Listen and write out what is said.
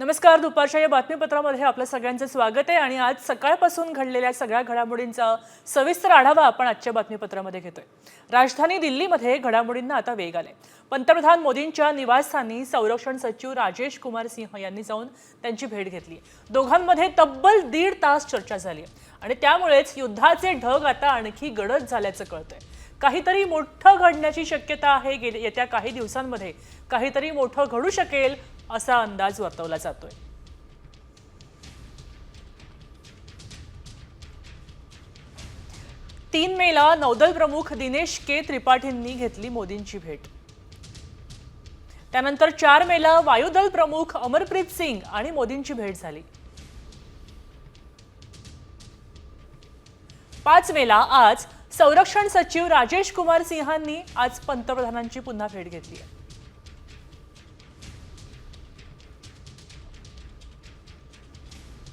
नमस्कार दुपारच्या या बातमीपत्रामध्ये आपलं सगळ्यांचं स्वागत आहे आणि आज सकाळपासून घडलेल्या सगळ्या घडामोडींचा सविस्तर आढावा आपण आजच्या बातमीपत्रामध्ये घेतोय. राजधानी दिल्लीमध्ये घडामोडींना आता वेग आलाय. पंतप्रधान मोदींच्या निवासस्थानी संरक्षण सचिव राजेश कुमार सिंह यांनी जाऊन त्यांची भेट घेतली. दोघांमध्ये तब्बल दीड तास चर्चा झाली. आणि त्यामुळेच युद्धाचे ढग आता आणखी गडद झाल्याचं कळतंय. काहीतरी मोठं घडण्याची शक्यता आहे गेल्या येत्या काही दिवसांमध्ये. काहीतरी मोठं घडू शकेल असा अंदाज वर्तवला जातोय. तीन मेला नौदल प्रमुख दिनेश के त्रिपाठींनी घेतली मोदींची भेट. त्यानंतर चार मेला वायुदल प्रमुख अमरप्रीत सिंग आणि मोदींची भेट झाली. पाच मेला आज संरक्षण सचिव राजेश कुमार सिंहांनी आज पंतप्रधानांची पुन्हा भेट घेतली आहे.